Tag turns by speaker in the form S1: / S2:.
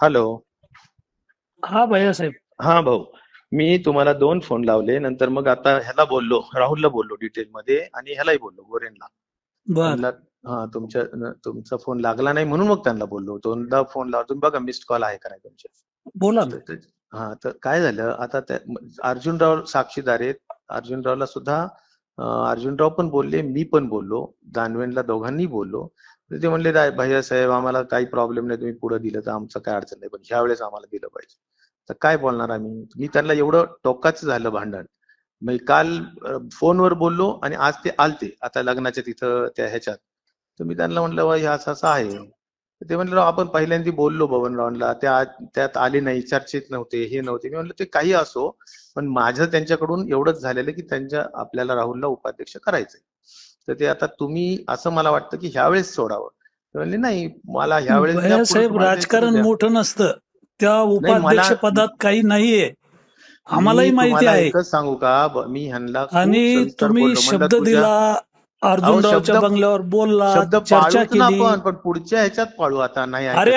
S1: Hello
S2: हा भैयासाहेब
S1: हा भाऊ. मी तुम्हाला दोन फोन लावले. नंतर मग आता ह्याला बोललो राहुलला बोललो डिटेल मध्ये आणि ह्यालाही बोललो गोरेनला हा तुमच्या तुमचा फोन लागला नाही म्हणून मग त्यांना बोललो दोनदा फोन लावतो तुम्ही बघा मिस्ड कॉल आहे का नाही तुमचे.
S2: बोला
S1: हा तर काय झालं? आता अर्जुनराव साक्षीदार आहेत. अर्जुनरावला सुद्धा अर्जुनराव पण बोलले मी पण बोललो दानवेंना दोघांनी बोललो. ते म्हणले भैया साहेब आम्हाला काही प्रॉब्लेम नाही तुम्ही पुढे दिलं तर आमचं काय अडचण नाही पण ह्या वेळेस आम्हाला दिलं पाहिजे. तर काय बोलणार आम्ही? मी त्यांना एवढं टोकाचं झालं भांडण. मी काल फोनवर बोललो आणि आज ते आलते आता लग्नाच्या तिथं त्या ह्याच्यात. तर मी त्यांना म्हटलं ह्या असं असं आहे. ते म्हणलं "राव, आपण पहिल्यांदा बोललो बबनरावांना त्या त्यात आले नाही चर्चेत नव्हते हे नव्हते. मी म्हणलं ते काही असो पण माझं त्यांच्याकडून एवढंच झालेलं की त्यांच्या आपल्याला राहुलला उपाध्यक्ष करायचंय. तर ते आता तुम्ही असं मला वाटतं की ह्यावेळेस सोडावं. ते म्हणले नाही मला ह्यावेळेस
S2: राजकारण
S1: द्या."
S2: मोठं नसतं. त्या उपाध्यक्ष पदात काही नाहीये. आम्हालाही माहिती आहे.
S1: सांगू का? मी ह्यांना
S2: आणि तुम्ही शब्द दिला अर्जुनरावच्या बंगल्यावर बोलला
S1: शब्द
S2: चर्चा
S1: पाळूच ना
S2: केली
S1: आपण पण पुढच्या ह्याच्यात पाळू आता नाही.
S2: अरे